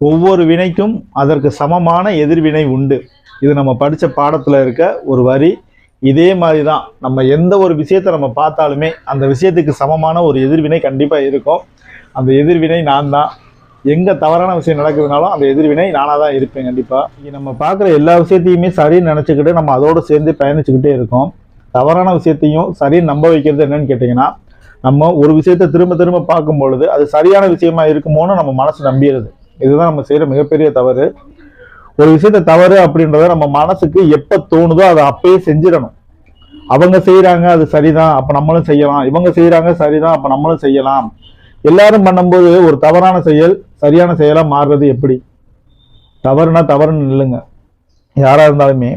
ஒவ்வொரு வினைக்கும் அதற்கு சமமான எதிர்வினை உண்டு. இது நம்ம படித்த பாடத்தில் இருக்க ஒரு வரி. இதே மாதிரி தான் நம்ம எந்த ஒரு விஷயத்தை நம்ம பார்த்தாலுமே அந்த விஷயத்துக்கு சமமான ஒரு எதிர்வினை கண்டிப்பாக இருக்கும். அந்த எதிர்வினை நான் தான் எங்கே தவறான விஷயம் நடக்குதுனாலும் அந்த எதிர்வினை நானாக தான் இருப்பேன் கண்டிப்பாக நம்ம பார்க்குற எல்லா விஷயத்தையுமே சரின்னு நினச்சிக்கிட்டு நம்ம அதோடு சேர்ந்து பயணிச்சுக்கிட்டே இருக்கோம். தவறான விஷயத்தையும் சரின்னு நம்ப வைக்கிறது என்னன்னு கேட்டிங்கன்னா நம்ம ஒரு விஷயத்தை திரும்ப திரும்ப பார்க்கும் பொழுது அது சரியான விஷயமா இருக்குமோன்னு நம்ம மனசு நம்பிடுது. இதுதான் நம்ம செய்கிற மிகப்பெரிய தவறு. ஒரு விஷயத்த தவறு அப்படின்றத நம்ம மனசுக்கு எப்போ தோணுதோ அதை அப்பயே செஞ்சிடணும். அவங்க செய்கிறாங்க அது சரிதான் அப்போ நம்மளும் செய்யலாம். இவங்க செய்கிறாங்க சரிதான் அப்போ நம்மளும் செய்யலாம். எல்லாரும் பண்ணும்போது ஒரு தவறான செயல் சரியான செயலாக மாறுறது எப்படி? தவறுனா தவறுன்னு நில்லுங்க. யாராக இருந்தாலுமே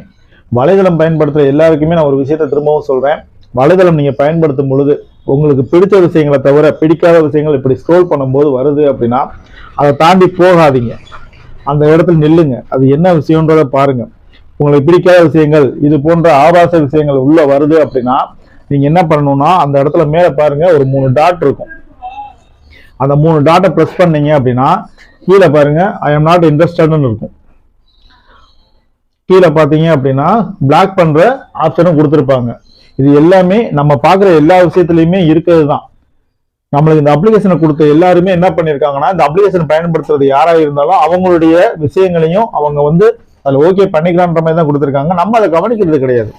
வலைதளம் பயன்படுத்துகிற எல்லாருக்குமே நான் ஒரு விஷயத்த திரும்பவும் சொல்கிறேன் வலைதளம் நீங்கள் பயன்படுத்தும் பொழுது உங்களுக்கு பிடிச்ச விஷயங்களை தவிர பிடிக்காத விஷயங்கள் இப்படி ஸ்க்ரோல் பண்ணும்போது வருது அப்படின்னா அதை தாண்டி போகாதீங்க. அந்த இடத்துல நில்லுங்க. அது என்ன விஷயன்றத பாருங்க. உங்களுக்கு பிடிக்காத விஷயங்கள் இது போன்ற ஆபாச விஷயங்கள் உள்ள வருது அப்படின்னா நீங்க என்ன பண்ணணும்னா அந்த இடத்துல மேல பாருங்க ஒரு மூணு டாட் இருக்கும். அந்த மூணு டாட்டை ப்ரெஸ் பண்ணீங்க அப்படின்னா கீழே பாருங்க ஐ எம் நாட் இன்ட்ரெஸ்டட்னு இருக்கும். கீழே பார்த்தீங்க அப்படின்னா பிளாக் பண்ற ஆப்ஷனும் கொடுத்துருப்பாங்க. இது எல்லாமே நம்ம பார்க்குற எல்லா விஷயத்துலையுமே இருக்கிறது தான் நம்மளுக்கு இந்த அப்ளிகேஷனை கொடுத்த எல்லாருமே என்ன பண்ணியிருக்காங்கன்னா இந்த அப்ளிகேஷன் பயன்படுத்துறது யாராக இருந்தாலும் அவங்களுடைய விஷயங்களையும் அவங்க வந்து அதில் ஓகே பண்ணிக்கலான்ற மாதிரி தான் கொடுத்துருக்காங்க. நம்ம அதை கவனிக்கிறது கிடையாது.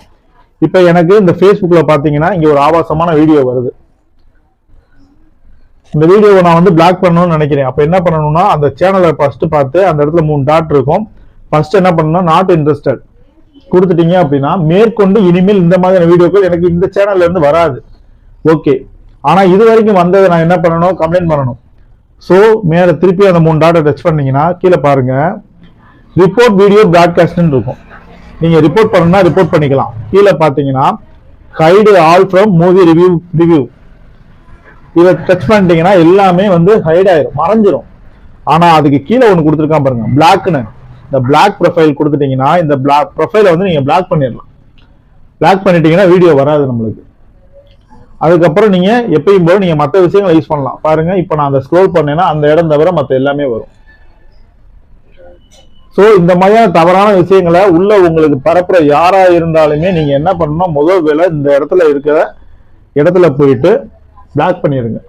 இப்போ எனக்கு இந்த ஃபேஸ்புக்கில் பார்த்தீங்கன்னா இங்கே ஒரு ஆபாசமான வீடியோ வருது. இந்த வீடியோவை நான் வந்து பிளாக் பண்ணணும்னு நினைக்கிறேன். அப்போ என்ன பண்ணணும்னா அந்த சேனலை ஃபர்ஸ்ட் பார்த்து அந்த இடத்துல மூணு டாட் இருக்கும். ஃபர்ஸ்ட் என்ன பண்ணணும்னா நாட் இன்ட்ரெஸ்டட் கொடுத்துட்டீங்க அப்படின்னா மேற்கொண்டு இனிமேல் இந்த மாதிரியான வீடியோக்கள் எனக்கு இந்த சேனல்ல இருந்து வராது. ஓகே ஆனா இது வரைக்கும் வந்ததை நான் என்ன பண்ணணும்? கம்ப்ளைண்ட் பண்ணணும். ஸோ மேலே திருப்பி அந்த மூணு டாட்டை டச் பண்ணீங்கன்னா கீழே பாருங்க. ரிப்போர்ட் வீடியோ பிராட்காஸ்ட்னு இருக்கும். நீங்க ரிப்போர்ட் பண்ணணும்னா ரிப்போர்ட் பண்ணிக்கலாம். கீழே பார்த்தீங்கன்னா hide all from movie review review இதை டச் பண்ணிட்டீங்கன்னா எல்லாமே வந்து ஹைட் ஆயிரும். மறைஞ்சிரும். ஆனா அதுக்கு கீழே ஒன்று கொடுத்துருக்கான் பாருங்க. பிளாக்னு இந்த பிளாக் ப்ரொஃபைல் கொடுத்துட்டீங்கன்னா இந்த பிளாக் ப்ரொஃபைலை வந்து நீங்கள் பிளாக் பண்ணிடலாம். பிளாக் பண்ணிட்டீங்கன்னா வீடியோ வராது நம்மளுக்கு. அதுக்கப்புறம் நீங்கள் எப்பயும் போல நீங்கள் மற்ற விஷயங்களை யூஸ் பண்ணலாம். பாருங்கள் இப்போ நான் அந்த ஸ்க்ரோல் பண்ணேன்னா அந்த இடம் தவிர மற்ற எல்லாமே வரும். ஸோ இந்த மாதிரியான தவறான விஷயங்களை உள்ள உங்களுக்கு பரப்புற யாரா இருந்தாலுமே நீங்க என்ன பண்ணணும் முதல் வேலை இந்த இடத்துல இருக்கிற இடத்துல போயிட்டு பிளாக் பண்ணிடுங்க.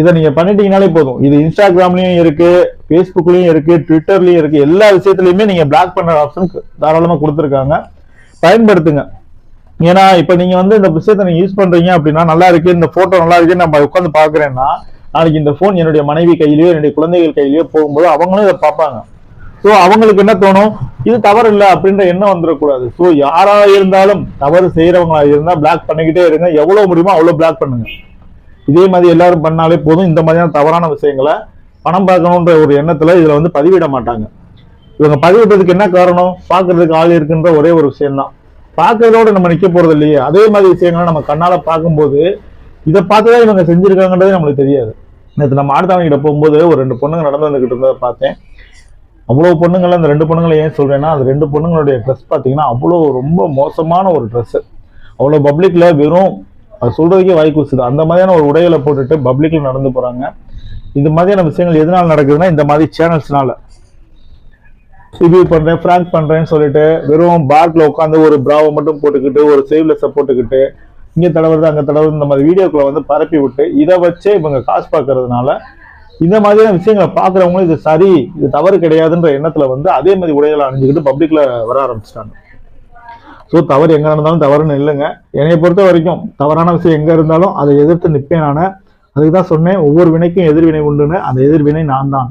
இதை நீங்க பண்ணிட்டீங்கனாலே போதும். இது இன்ஸ்டாகிராம்லயும் இருக்கு ஃபேஸ்புக்லயும் இருக்கு ட்விட்டர்லயும் இருக்கு. எல்லா விஷயத்துலயுமே நீங்க பிளாக் பண்ற ஆப்ஷன் தாராளமா கொடுத்துருக்காங்க. பயன்படுத்துங்க. ஏன்னா இப்ப நீங்க வந்து இந்த விஷயத்தை நீங்க யூஸ் பண்றீங்க அப்படின்னா நல்லா இருக்கு இந்த போட்டோ நல்லா இருக்கு நம்ம உட்காந்து பாக்குறேன்னா நாளைக்கு இந்த போன் என்னுடைய மனைவி கையிலயோ என்னுடைய குழந்தைகள் கையிலயோ போகும்போது அவங்களும் இதை பார்ப்பாங்க. ஸோ அவங்களுக்கு என்ன தோணும்? இது தவறு இல்லை அப்படின்ற எண்ணம் வந்துடக்கூடாது. ஸோ யாரா இருந்தாலும் தவறு செய்யறவங்களா இருந்தா பிளாக் பண்ணிக்கிட்டே இருங்க. எவ்வளவு முடியுமோ அவ்வளவு பிளாக் பண்ணுங்க. இதே மாதிரி எல்லாரும் பண்ணாலே போதும். இந்த மாதிரியான தவறான விஷயங்களை பணம் பார்க்கணுன்ற ஒரு எண்ணத்துல இதுல வந்து பதிவிட மாட்டாங்க. இவங்க பதிவிட்டதுக்கு என்ன காரணம்? பார்க்கறதுக்கு ஆள் இருக்குன்ற ஒரே ஒரு விஷயம்தான். பார்க்கறதோட நம்ம நிக்க போறது இல்லையே. அதே மாதிரி விஷயங்களை நம்ம கண்ணால பார்க்கும்போது இதை பார்த்துதான் இவங்க செஞ்சிருக்காங்கன்றது நம்மளுக்கு தெரியாது. நேற்று நம்ம ஆடுதாவங்க போகும்போது ஒரு ரெண்டு பொண்ணுங்க நடந்து வந்துகிட்டு இருந்ததை பார்த்தேன். அவ்வளோ பொண்ணுங்களை அந்த ரெண்டு பொண்ணுங்களை ஏன் சொல்றேன்னா அந்த ரெண்டு பொண்ணுங்களுடைய ட்ரெஸ் பார்த்தீங்கன்னா அவ்வளோ ரொம்ப மோசமான ஒரு ட்ரெஸ்ஸு அவ்வளோ பப்ளிக்கில் வெறும் அது சொல்றதுக்கே வாய் அந்த மாதிரியான ஒரு உடைகளை போட்டுட்டு பப்ளிக்ல நடந்து போறாங்க. இந்த மாதிரியான விஷயங்கள் எதனால நடக்குதுன்னா இந்த மாதிரி சேனல்ஸ்னால ரிவ்யூ பண்றேன் ஃப்ராங்க் பண்றேன்னு சொல்லிட்டு வெறும் பார்க்ல உட்காந்து ஒரு பிராவை மட்டும் போட்டுக்கிட்டு ஒரு சேவ்லெஸ்ஸை போட்டுக்கிட்டு இங்க தடவுறது அங்க தடவுறது இந்த மாதிரி வீடியோக்களை வந்து பரப்பி விட்டு இதை வச்சே இவங்க காசு பார்க்கறதுனால இந்த மாதிரியான விஷயங்களை பார்க்குறவங்களும் இது சரி இது தவறு கிடையாதுன்ற எண்ணத்துல வந்து அதே மாதிரி உடைகளை அணிஞ்சுக்கிட்டு பப்ளிக்ல வர ஆரம்பிச்சிட்டாங்க. ஸோ தவறு எங்கே இருந்தாலும் தவறுன்னு இல்லைங்க. என்னை பொறுத்த வரைக்கும் தவறான விஷயம் எங்கே இருந்தாலும் அதை எதிர்த்து நிற்பேன் நான். அதுக்கு தான் சொன்னேன் ஒவ்வொரு வினைக்கும் எதிர்வினை உண்டுன்னு. அந்த எதிர்வினை நான் தான்